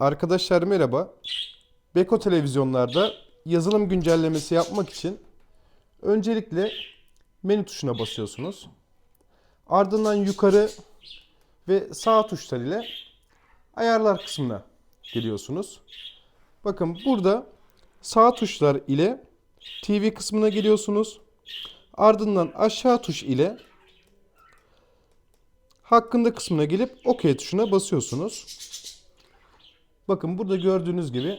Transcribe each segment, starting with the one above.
Arkadaşlar merhaba. Beko televizyonlarda yazılım güncellemesi yapmak için öncelikle menü tuşuna basıyorsunuz. Ardından yukarı ve sağ tuşlar ile ayarlar kısmına geliyorsunuz. Bakın burada sağ tuşlar ile TV kısmına geliyorsunuz. Ardından aşağı tuş ile hakkında kısmına gelip OK tuşuna basıyorsunuz. Bakın burada gördüğünüz gibi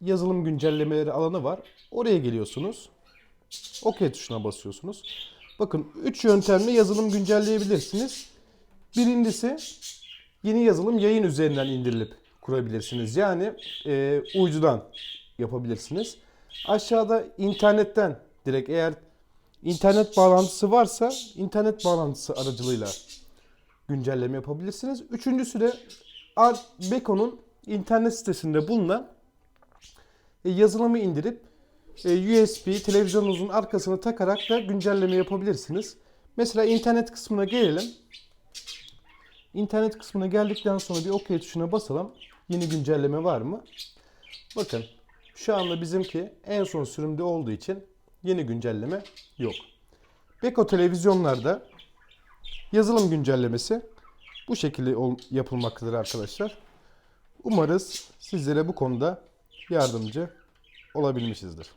yazılım güncellemeleri alanı var. Oraya geliyorsunuz. OK tuşuna basıyorsunuz. Bakın 3 yöntemle yazılım güncelleyebilirsiniz. Birincisi yeni yazılım yayın üzerinden indirilip kurabilirsiniz. Yani e, uydudan yapabilirsiniz. Aşağıda internetten direkt eğer internet bağlantısı varsa internet bağlantısı aracılığıyla güncelleme yapabilirsiniz. Üçüncüsü de Beko'nun internet sitesinde bulunan e, yazılımı indirip e, USB televizyonunuzun arkasına takarak da güncelleme yapabilirsiniz. Mesela internet kısmına gelelim. İnternet kısmına geldikten sonra bir OK tuşuna basalım. Yeni güncelleme var mı? Bakın şu anda bizimki en son sürümde olduğu için yeni güncelleme yok. Beko televizyonlarda yazılım güncellemesi bu şekilde yapılmaktadır arkadaşlar. Umarız sizlere bu konuda yardımcı olabilmişizdir.